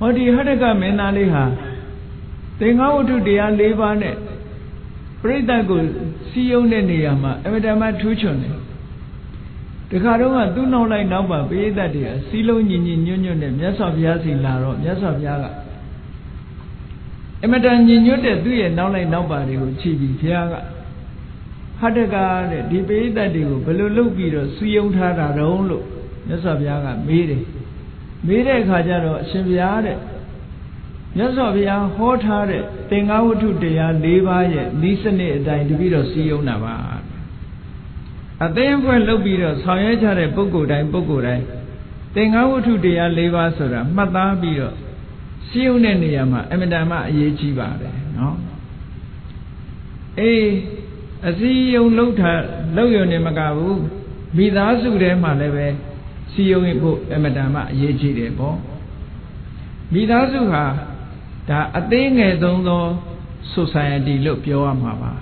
ဟောဒီဟတ္တကမင်းသားလေးဟာသင်္ဃဝတ္ထုတရား၄ပါးနဲ့ပြိဿတ်ကိုစီယုံတဲ့နေရာမှာအမတမထူးချွန်တယ်တခါတော့ကသူ့နောက်လိုက်နောက်ပါပိဋကတ်တွေကစီလုံးညီညီညွတ်ညွတ်နဲ့မြတ်စွာဘုရားစီလာတော့မြတ်စွာဘုရားကအမတန်ညီညွတ်တဲ့သူ့ရဲ့နောက်လိုက်နောက်ပါတွေကိုခြိပြီးဘုရားကဟတ္တကတဲ့ဒီပိဋကတ်တွေကိုဘယ်လိုလုပ်ပြီးတော့စီယုံထားတာတုံးလို့မြတ်စွာဘုရားကမေးတယ် မေးတဲ့အခါကျတော့အရှင်ဘုရားတဲ့မြတ်စွာဘုရားဟောထားတဲ့သင်္ဃဝတ္ထုတရား၄ပါးရဲ့ဤစနစ်အတိုင်းတပည့်တော်စီယုံတာပါအသိအဖွဲလုပ်ပြီးတော့ဆောင်ရွက်ကြတဲ့ပုဂ္ဂိုလ်တိုင်းပုဂ္ဂိုလ်တိုင်းသင်္ဃဝတ္ထုတရား၄ပါးဆိုတာမှတ်သားပြီးတော့စီယုံတဲ့နေရာမှာအမြဲတမ်းအရေးကြီးပါတယ်နော်အေးအစည်းယုံလှုပ်ထားလှုပ်ရုံနဲ့မကဘူးမိသားစုထဲမှာလည်းပဲ စီယုံဖို့အမြဲတမ်းအရေးကြီးတယ်ပေါ့မိသားစုဟာဒါအသေးငယ်ဆုံးသော society လို့ပြောရမှာပါ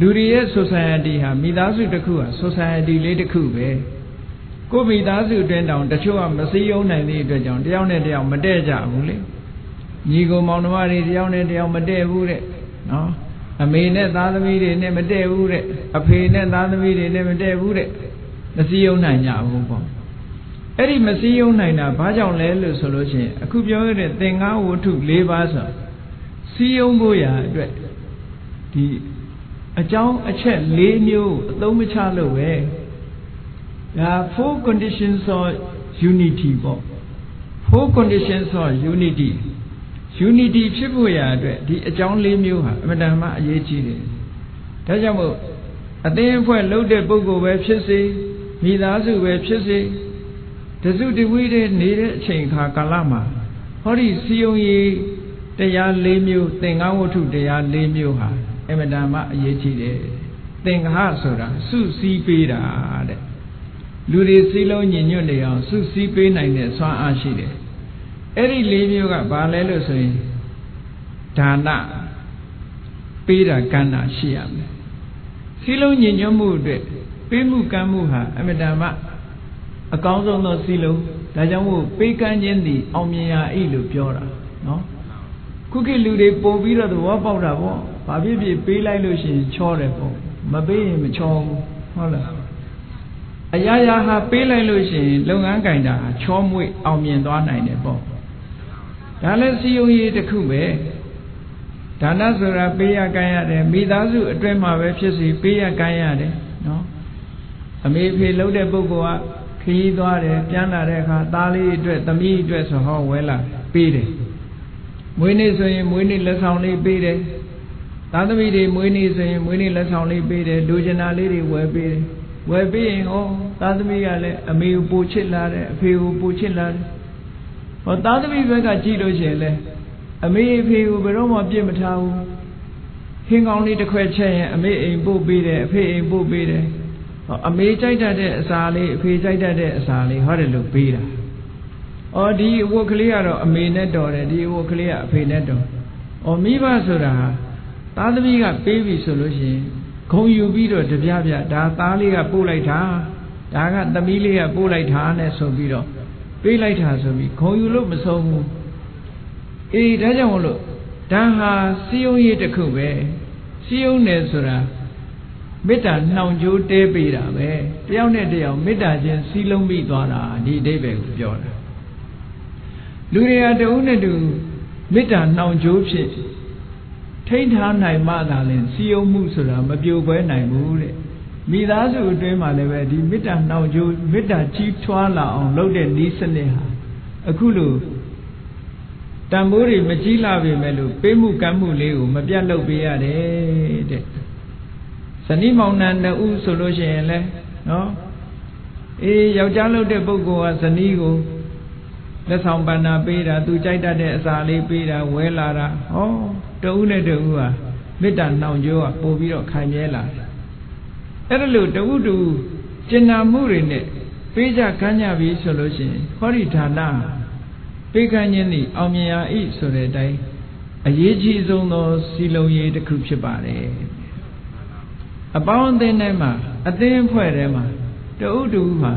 လူတွေရဲ့ society ဟာမိသားစုတစ်ခုဟာ society လေးတစ်ခုပဲကိုမိသားစုအတွင်းတောင်တချို့ကမစည်းရုံးနိုင်တဲ့အတွက်ကြောင့်တယောက်နဲ့တယောက်မတည့်ကြဘူးလေညီကိုမောင်နှမတွေတယောက်နဲ့တယောက်မတည့်ဘူးတဲ့နော်အမေနဲ့သားသမီးတွေနဲ့မတည့်ဘူးတဲ့အဖေနဲ့သားသမီးတွေနဲ့မတည့်ဘူးတဲ့မစည်းရုံးနိုင်ကြဘူးပေါ့ အဲ့ဒီမစည်းရုံးနိုင်တာဘာကြောင့်လဲလို့ဆိုလို့ရှိရင်အခုပြောရတဲ့သင်္ကားဝတ္ထု၄ပါးဆိုစည်းရုံးဖို့ရာအတွက်ဒီအကြောင်းအချက်၄မျိုးအသုံးမချလို့ပဲဒါ four conditions of unity ပေါ့ four conditions of unity unity ဖြစ်ဖို့ရာအတွက်ဒီအကြောင်း၄မျိုးဟာအမှန်တမ်းမှအရေးကြီးတယ်ဒါကြောင့်မို့အသင်းအဖွဲ့လှုပ်တဲ့ပုဂ္ဂိုလ်ပဲဖြစ်စေမိသားစုပဲဖြစ်စေ တစုတဝိတဲ့နေတဲ့အချိန်ခါကာလမှာဟောဒီစီယုံရီတရား၄မျိုးသင်္ကန်းဝတ္ထုတရား၄မျိုးဟာအမတန်မှအရေးကြီးတယ်သင်္ဃဟဆိုတာစုစည်းပေးတာတဲ့လူတွေစည်းလုံးညီညွတ်နေအောင်စုစည်းပေးနိုင်တဲ့ဆွမ်းအားရှိတယ်အဲ့ဒီ၄မျိုးကဘာလဲလို့ဆိုရင်ဒါနပေးတာကမ်းတာရှိရမယ်စည်းလုံးညီညွတ်မှုအတွက်ပေးမှုကမ်းမှုဟာအမတန်မှ အကောင်းဆုံးသောစည်းလုံးဒါကြောင့်မို့ပေးကမ်းခြင်းသည်အောင်မြင်ရာဤလို့ပြောတာနော်ခုခေတ်လူတွေပို့ပြီးတော့သဘောပေါက်တာပေါ့ဘာဖြစ်ဖြစ်ပေးလိုက်လို့ရှိရင်ချောတယ်ပေါ့မပေးရင်မချောဘူးဟုတ်လားအရာရာဟာပေးလိုက်လို့ရှိရင်လုပ်ငန်းကင်တာချောမွေ့အောင်မြင်သွားနိုင်တယ်ပေါ့ဒါလည်းစီယုံရေးတစ်ခုပဲဒါနဆိုတာပေးရကမ်းရတယ်မိသားစုအတွင်းမှာပဲဖြစ်စီပေးရကမ်းရတယ်နော်အမေဖေလှုပ်တဲ့ပုဂ္ဂိုလ်က ခရီးသွားတယ်ပြန်လာတဲ့အခါသားလေးအတွက်သမီးအတွက်ဆိုဟောဝဲလာပေးတယ်မွေးနေ့ဆိုရင်မွေးနေ့လက်ဆောင်လေးပေးတယ်သားသမီးတွေမွေးနေ့ဆိုရင်မွေးနေ့လက်ဆောင်လေးပေးတယ်လူကျင်နာလေးတွေဝယ်ပေးတယ်ဝယ်ပေးရင်ဟောသားသမီးကလည်းအမေကိုပိုချစ်လာတယ်အဖေကိုပိုချစ်လာတယ်ဟောသားသမီးဘက်ကကြည့်လို့ရှိရင်လည်းအမေအဖေကိုဘယ်တော့မှပြစ်မထားဘူးဟင်းကောင်းလေးတစ်ခွက်ချက်ရင်အမေအိမ်ပို့ပေးတယ်အဖေအိမ်ပို့ပေးတယ်ဟော အမေကြိုက်တတ်တဲ့အစာလေးအဖေကြိုက်တတ်တဲ့အစာလေးဟောတယ်လို့ပေးတာ။အော်ဒီအဝတ်ကလေးကတော့အမေနဲ့တော်တယ်ဒီအဝတ်ကလေးကအဖေနဲ့တော်။အော်မိဘဆိုတာသားသမီးကပေးပြီဆိုလို့ရှိရင်ဂုံယူပြီးတော့တပြပြဒါသားလေးကပို့လိုက်တာဒါကသမီးလေးကပို့လိုက်တာနဲ့ဆိုပြီးတော့ပေးလိုက်တာဆိုပြီးဂုံယူလို့မဆုံးဘူး။အေးဒါကြောင့်မလို့ဒါဟာစီယုံရေးတစ်ခုပဲစီယုံတယ်ဆိုတာ မေတ္တာနှောင်ကြိုးတဲပေးတာပဲတယောက်နဲ့တယောက်မေတ္တာချင်းစီးလုံးပြီးသွားတာဒီအဓိပ္ပာယ်ကိုပြောတာလူတွေဟာတဦးနဲ့တူမေတ္တာနှောင်ကြိုးဖြင့်ထိန်းထားနိုင်မှသာလင်စီယုံမှုဆိုတာမပြိုကွဲနိုင်ဘူးတဲ့မိသားစုအတွင်းမှာလည်းပဲဒီမေတ္တာနှောင်ကြိုးမေတ္တာကြီးထွားလာအောင်လုပ်တဲ့ဤစနစ်ဟာအခုလိုတန်ဖိုးတွေမကြီးလာပေမဲ့လို့ပေးမှုကမ်းမှုလေးကိုမပြတ်လုပ်ပေးရတယ်တဲ့ ဇနီးမောင်နှံနှစ်ဦးဆိုလို့ရှိရင်လဲနော်အေးယောက်ျားလုပ်တဲ့ပုဂ္ဂိုလ်ကဇနီးကိုလက်ဆောင်ပန္နာပေးတာသူကြိုက်တတ်တဲ့အစာလေးပေးတာဝဲလာတာဟောတဦးနဲ့တဦးဟာမေတ္တာနှောင်ကြိုးကပို့ပြီးတော့ခိုင်မြဲလာတယ်အဲ့ဒါလို့တဦးတူကျင်နာမှုတွေနဲ့ပေးကြကမ်းကြပြီဆိုလို့ရှိရင်ဟောဒီဌာနပေးကမ်းခြင်းသည်အောင်မြင်ရာဤဆိုတဲ့အတိုင်းအရေးကြီးဆုံးသောစီလုံးရေးတစ်ခုဖြစ်ပါတယ် အပေါင်းအသင်းထဲမှာအသင်းအဖွဲ့ထဲမှာတဦးတူဟာ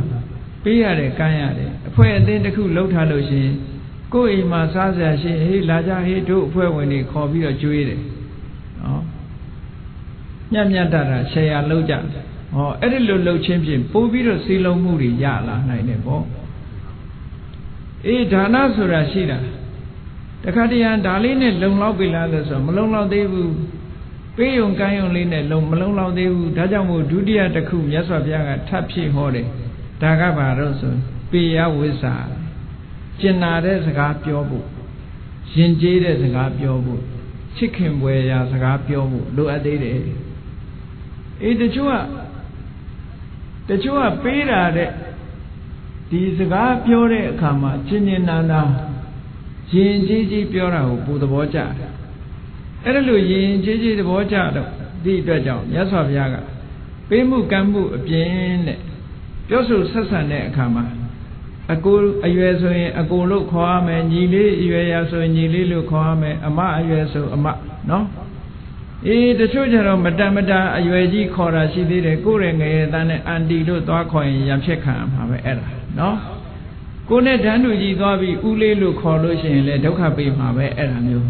ပေးရတယ်ကမ်းရတယ်အဖွဲ့အသင်းတစ်ခုလှုပ်ထားလို့ရှိရင်ကိုယ်အိမ်မှာစားစရာရှိဟေးလာကြဟေးတို့အဖွဲ့ဝင်တွေခေါ်ပြီးတော့ကျွေးတယ်နော်ညံ့ညံ့တတာဆရာလောက်ကြဟောအဲ့ဒီလိုလှုပ်ချင်းဖြင့်ပို့ပြီးတော့စီလုံးမှုတွေရလာနိုင်တယ်ပေါ့အေးဒါနဆိုတာရှိတာတခါတရံဒါလေးနဲ့လုံလောက်ပြီလားလို့ဆိုတော့မလုံလောက်သေးဘူး ပေးယုံကမ်းယုံလေးနဲ့လုံမလုံလောက်သေးဘူးဒါကြောင့်မို့ဒုတိယတစ်ခုမြတ်စွာဘုရားကထပ်ဖြည့်ဟောတယ်ဒါကဘာလို့ဆိုပေယဝိဇ္ဇာကျင်နာတဲ့စကားပြောဖို့ယဉ်ကျေးတဲ့စကားပြောဖို့ချစ်ခင်ပွေရာစကားပြောဖို့လိုအပ်သေးတယ်အေးတချို့ကတချို့ကပေးတာတဲ့ဒီစကားပြောတဲ့အခါမှာကျင်ကျင်နာနာယဉ်ကျေးကျေးပြောတာကိုပူသဘောကျတယ် အဲ့ဒါလို့ယဉ်ကျေးကျေးသဘောကျတော့ဒီအတွက်ကြောင့်မြတ်စွာဘုရားကပေးမှုကမ်းမှုအပြင်တဲ့ပြောဆိုဆက်ဆံတဲ့အခါမှာအကိုအရွယ်ဆိုရင်အကိုလို့ခေါ်ရမယ်ညီလေးအရွယ်ရဆိုရင်ညီလေးလို့ခေါ်ရမယ်အမအရွယ်ဆိုအမနော်အေးတချို့ကျတော့မတန်မတာအရွယ်ကြီးခေါ်တာရှိသေးတယ်ကိုယ်ရဲ့ငယ်သားနဲ့အန်တီလို့သွားခေါ်ရင်ရံဖြစ်ခံမှာပဲအဲ့ဒါနော်ကိုနဲ့ဓာန်တူကြီးသွားပြီးဦးလေးလို့ခေါ်လို့ရှိရင်လည်းဒုက္ခပေးမှာပဲအဲ့ဒါမျိုး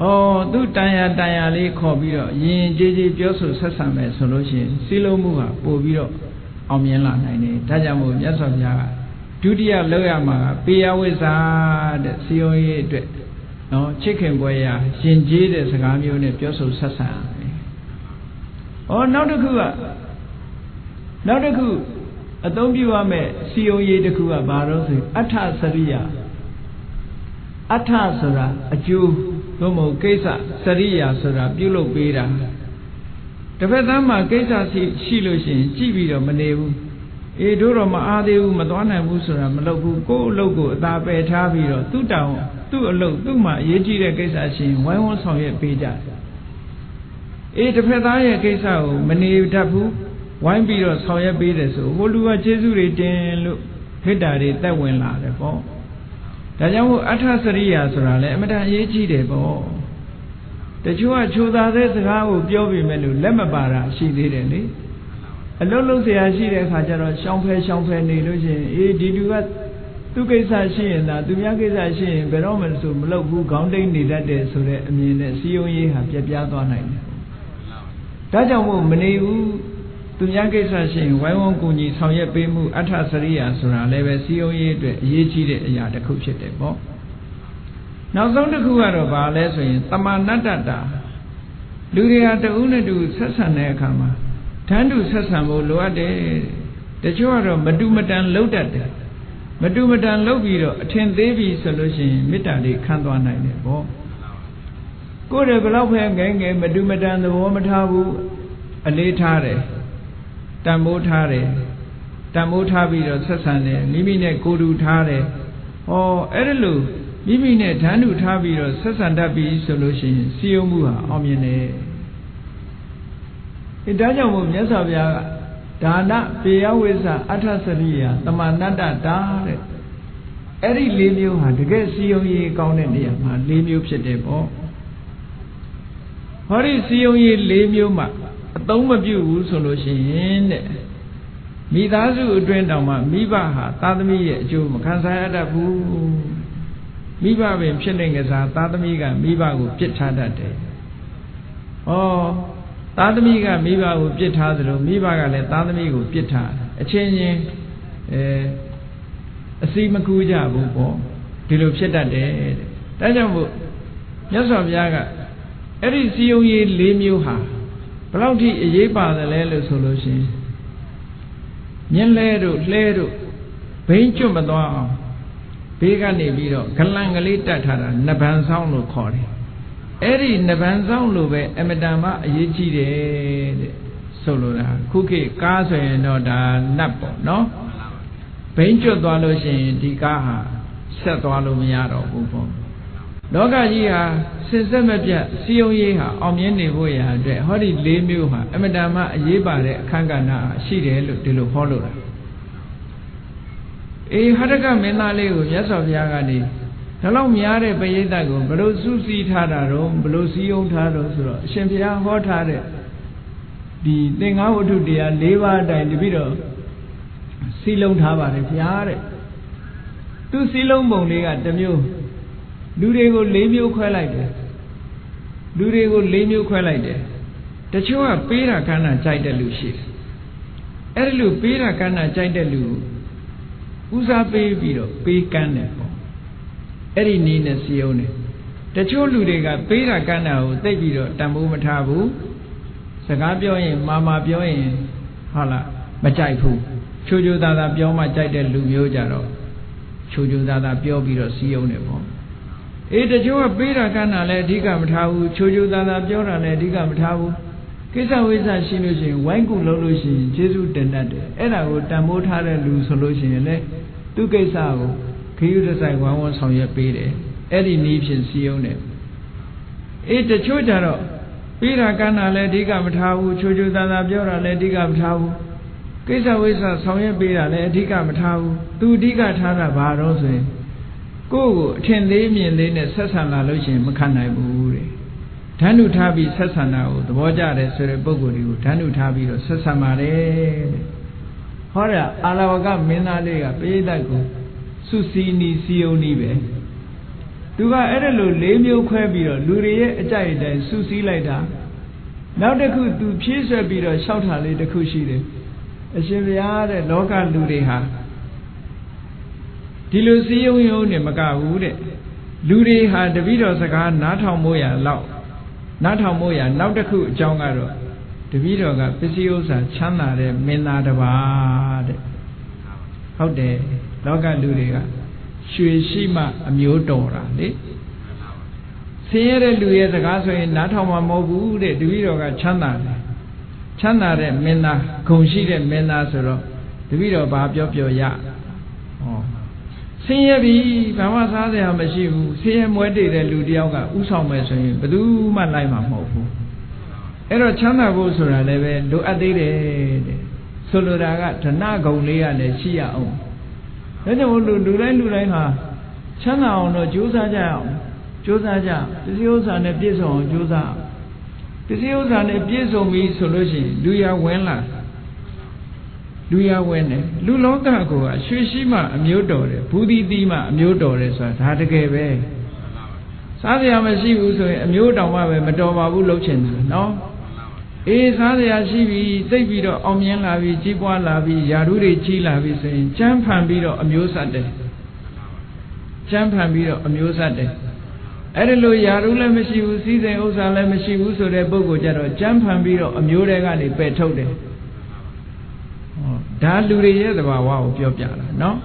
ဩသူတန်ရာတန်ရာလေးခေါ်ပြီးတော့ယင်ကြေးကြေးပြောဆိုဆက်ဆံမယ်ဆိုလို့ရှိရင်စီလုံးမှုဟာပို့ပြီးတော့အောင်မြင်လာနိုင်တယ်ဒါကြောင့်မို့မြတ်စွာဘုရားကဒုတိယလောက်ရမှာကပေယဝိဇ္ဇာတဲ့စီယုံရေးအတွက်နော်ချစ်ခင်ပွဲရာရှင်ကျေးတဲ့စကားမျိုးနဲ့ပြောဆိုဆက်ဆံရမယ်။ဩနောက်တစ်ခုကနောက်တစ်ခုအသုံးပြုရမယ့်စီယုံရေးတစ်ခုကဘာလို့ဆိုအဋ္ဌစရိယအဋ္ဌဆိုတာအကျိုး သို့မဟုတ်ကိစ္စစရိယာဆိုတာပြုလုပ်ပေးတာတစ်ဖက်သားမှာကိစ္စရှိရှိလို့ရှိရင်ကြည့်ပြီးတော့မနေဘူးအေးတို့တော့မအားသေးဘူးမသွားနိုင်ဘူးဆိုတာမလုပ်ဘူးကိုယ့်အလုပ်ကိုအသာပယ်ထားပြီးတော့သူ့တောင်သူ့အလုပ်သူ့မှာအရေးကြီးတဲ့ကိစ္စရှိရင်ဝိုင်းဝန်းဆောင်ရွက်ပေးကြအေးတစ်ဖက်သားရဲ့ကိစ္စကိုမနေတတ်ဘူးဝိုင်းပြီးတော့ဆောင်ရွက်ပေးတယ်ဆိုဟိုလူကကျေးဇူးတွေတင်လို့ခိတ္တာတွေတက်ဝင်လာတယ်ပေါ့ ဒါကြောင့်မို့အဋ္ဌစရိယာဆိုတာလည်းအမတန်အရေးကြီးတယ်ပေါ့တချို့ကချိုသာတဲ့စကားကိုပြောပြီးမဲ့လို့လက်မပါတာရှိသေးတယ်လေအလုံးလုံးเสียရှိတဲ့အခါကျတော့ရှောင်းဖဲရှောင်းဖဲနေလို့ရှိရင်အေးဒီလူကသူကိစ္စရှိရင်သာသူများကိစ္စရှိရင်ဘယ်တော့မှဆိုမလုပ်ဘူးခေါင်းတိတ်နေတတ်တယ်ဆိုတဲ့အမြင်နဲ့စီယုံရေးဟာပြက်ပြားသွားနိုင်တယ်ဒါကြောင့်မို့မနေဘူး သူများကိစ္စရှိရင်ဝိုင်းဝန်းကူညီဆောင်ရွက်ပေးမှုအဋ္ဌစရိယာဆိုတာလည်းပဲစီယုံရေးအတွက်အရေးကြီးတဲ့အရာတစ်ခုဖြစ်တယ်ပေါ့နောက်ဆုံးတစ်ခုကတော့ဘာလဲဆိုရင်တမာနတ္တတာလူတွေဟာတဦးနဲ့တူဆက်ဆံတဲ့အခါမှာဓာန်တူဆက်ဆံဖို့လိုအပ်တယ်တချို့ကတော့မတူမတန်လှုပ်တတ်တယ်မတူမတန်လှုပ်ပြီးတော့အထင်သေးပြီဆိုလို့ရှိရင်မေတ္တာလေးခံသွားနိုင်တယ်ပေါ့ကိုယ်တည်းဘလောက်ပဲငယ်ငယ်မတူမတန်သဘောမထားဘူးအလေးထားတယ် တန်ဖိုးထားတယ်တန်ဖိုးထားပြီးတော့ဆက်ဆံတယ်မိမိနဲ့ကိုယ်တူထားတယ်ဟောအဲ့ဒါလို့မိမိနဲ့ဓာန်တူထားပြီးတော့ဆက်ဆံတတ်ပြီဆိုလို့ရှိရင်စီယုံမှုဟာအောင်မြင်တယ်အဲဒါကြောင့်မို့မြတ်စွာဘုရားကဒါနပေယဝိဇ္ဇအဋ္ဌစရိယတမနတ္တတာတဲ့အဲ့ဒီ၄မျိုးဟာတကယ်စီယုံရေးကောင်းတဲ့နေရာမှာ၄မျိုးဖြစ်တယ်ပေါ့ဟောဒီစီယုံရေး၄မျိုးမှာ အသုံးမပြုဘူးဆိုလို့ရှိရင်တဲ့မိသားစုအတွင်းတောင်မှမိဘဟာသာသမီရဲ့အကျိုးမခံစားရတတ်ဘူးမိဘပင်ဖြစ်နေကြစားသာသမီကမိဘကိုပြစ်ထားတတ်တယ်။ဩသားသမီးကမိဘကိုပြစ်ထားသလိုမိဘကလည်းသားသမီးကိုပြစ်ထားအချင်းချင်းအဲအစီမကူကြဘူးပေါ့ဒီလိုဖြစ်တတ်တယ်တဲ့ဒါကြောင့်မို့မြတ်စွာဘုရားကအဲ့ဒီစီယုံရေး၄မျိုးဟာ ဘလောက်ထိအရေးပါတယ်လဲလို့ဆိုလို့ရှိရင်မြင်းလဲတို့လှဲတို့ဘိန်းကျွတ်မသွားအောင်ဘေးကနေပြီးတော့ဂလန်ကလေးတတ်ထားတာနဗံဆောင်လို့ခေါ်တယ်အဲ့ဒီနဗံဆောင်လို့ပဲအမတန်မှအရေးကြီးတယ်တဲ့ဆိုလိုတာခုခေတ်ကားဆိုရင်တော့ဒါနတ်ပေါ့နော်ဘိန်းကျွတ်သွားလို့ရှိရင်ဒီကားဟာဆက်သွားလို့မရတော့ဘူးပေါ့ လောကကြီးဟာစင်ဆက်မပြတ်စီယုံရေးဟာအောင်မြင်နေဖို့ရာအတွက်ဟောဒီ၄မျိုးဟာအမတန်မှအရေးပါတဲ့အခန်းကဏ္ဍရှိတယ်လို့ဒီလိုဟောလို့တာအေးဟရကမင်းသားလေးကိုမြတ်စွာဘုရားကနေဒါလောက်များတဲ့ပရိသတ်ကိုဘလို့စုစည်းထားတာတော့ဘလို့စည်းရုံးထားတော့ဆိုတော့အရှင်ဘုရားဟောထားတဲ့ဒီသင်္ဃဝတ္ထုတရား၄ပါးအတိုင်းတပိတော့စီလုံးထားပါတယ်ဘုရားတဲ့သူစည်းလုံးပုံလေးကတစ်မျိုး လူတွေကို၄မျိုးခွဲလိုက်တယ်လူတွေကို၄မျိုးခွဲလိုက်တယ်တချို့ကပေးတာကမ်းတာကြိုက်တဲ့လူရှိတယ်အဲ့ဒီလူပေးတာကမ်းတာကြိုက်တဲ့လူဦးစားပေးပြီးတော့ပေးကမ်းတယ်ပေါ့အဲ့ဒီနည်းနဲ့စီယုံတယ်တချို့လူတွေကပေးတာကမ်းတာကိုသိပြီးတော့တန်ဖိုးမထားဘူးစကားပြောရင်မာမာပြောရင်ဟုတ်လားမကြိုက်ဘူးချိုချိုသားသားပြောမှကြိုက်တဲ့လူမျိုးကြတော့ချိုချိုသားသားပြောပြီးတော့စီယုံတယ်ပေါ့ အေးတချို့ကပေးတာကမ်းတာလည်းအဓိကမထားဘူးချိုချိုသားသားပြောတာလည်းအဓိကမထားဘူးကိစ္စဝိစ္စရှိလို့ရှိရင်ဝိုင်းကူလုပ်လို့ရှိရင်ကျေးဇူးတင်တတ်တယ်အဲ့ဒါကိုတန်ဖိုးထားတဲ့လူဆိုလို့ရှိရင်လည်းသူကိစ္စကိုခရီးတစ်ဆိုင်ဝမ်းဝမ်းဆောင်ရွက်ပေးတယ်အဲ့ဒီနည်းဖြင့်စီယုံတယ်အေးတချို့ကြတော့ပေးတာကမ်းတာလည်းအဓိကမထားဘူးချိုချိုသားသားပြောတာလည်းအဓိကမထားဘူးကိစ္စဝိစ္စဆောင်ရွက်ပေးတာလည်းအဓိကမထားဘူးသူအဓိကထားတာဘာတော့ဆိုရင် ကိုယ့်ကိုအထင်သေးမြင်လေးနဲ့ဆက်ဆံလာလို့ရှိရင်မခံနိုင်ဘူးတဲ့ဓာတ်နုထားပြီးဆက်ဆံတာကိုသဘောကျတယ်ဆိုတဲ့ပုံကိုယ်တွေကိုဓာတ်နုထားပြီးတော့ဆက်ဆံပါတယ်တဲ့ဟောရအာလဝကမင်းသားလေးကပိဋကတ်ကိုစုစည်းနီးစီယုံနီးပဲသူကအဲ့ဒါလို၄မျိုးခွဲပြီးတော့လူတွေရဲ့အကြိုက်အတိုင်းစုစည်းလိုက်တာနောက်တစ်ခုသူဖြည့်ဆွက်ပြီးတော့လျှောက်တာလေးတစ်ခုရှိတယ်အရှင်ဘုရားတဲ့လောကလူတွေဟာ ဒီလိုစည်းရုံးရုံနဲ့မကဘူးတဲ့လူတွေဟာတပိတော်စကားနားထောင်မို့ရလောက်နားထောင်မို့ရနောက်တစ်ခုအကြောင်းကတော့တပိတော်ကပစ္စည်းဥစ္စာချမ်းသာတဲ့မင်းသားတစ်ပါးတဲ့ဟုတ်တယ်လောကလူတွေကရွှေရှိမှအမျိုးတော်တာလေဆင်းရဲတဲ့လူရဲ့စကားဆိုရင်နားထောင်မှာမဟုတ်ဘူးတဲ့တပိတော်ကချမ်းသာတယ်ချမ်းသာတဲ့မင်းသားဂုံရှိတဲ့မင်းသားဆိုတော့တပိတော်ဘာပြောပြောရဟော ဆင်းရဲပြီဘာမှစားစရာမရှိဘူးဆင်းရဲမွဲတေတဲ့လူတယောက်ကဥဆောင်မယ်ဆိုရင်ဘယ်သူမှလိုက်မှာမဟုတ်ဘူးအဲ့တော့ချမ်းသာဖို့ဆိုတာလည်းပဲလိုအပ်သေးတယ်တဲ့ဆိုလိုတာကဓနဂုံလေးကလည်းရှိရအောင်ဒါကြောင့်လူလူတိုင်းလူတိုင်းဟာချမ်းသာအောင်တော့ကြိုးစားကြအောင်ကြိုးစားကြပစ္စည်းဥစ္စာနဲ့ပြည့်စုံအောင်ကြိုးစားပစ္စည်းဥစ္စာနဲ့ပြည့်စုံပြီဆိုလို့ရှိရင်လူရဝင်လာ လူရဝင်တယ်လူလောကကိုကရွှေရှိမှအမျိုးတော်တယ်ဘူးဒီတီမှအမျိုးတော်တယ်ဆိုတာဒါတကယ်ပဲစားစရာမရှိဘူးဆိုရင်အမျိုးတောင်မှပဲမတော်ပါဘူးလှုပ်ချင်တာနော်အေးစားစရာရှိပြီသိပ်ပြီးတော့အောင်မြင်လာပြီကြီးပွားလာပြီယာရုတွေကြီးလာပြီဆိုရင်ကျမ်းဖန်ပြီးတော့အမျိုးဆက်တယ်ကျမ်းဖန်ပြီးတော့အမျိုးဆက်တယ်အဲ့ဒီလိုယာရုလည်းမရှိဘူးစီးစိမ်ဥစ္စာလည်းမရှိဘူးဆိုတဲ့ပုဂ္ဂိုလ်ကြတော့ကျမ်းဖန်ပြီးတော့အမျိုးတွေကနေပယ်ထုတ်တယ်ဟော ဒါလူတွေရဲ့သဘာဝကိုပြောပြတာနော်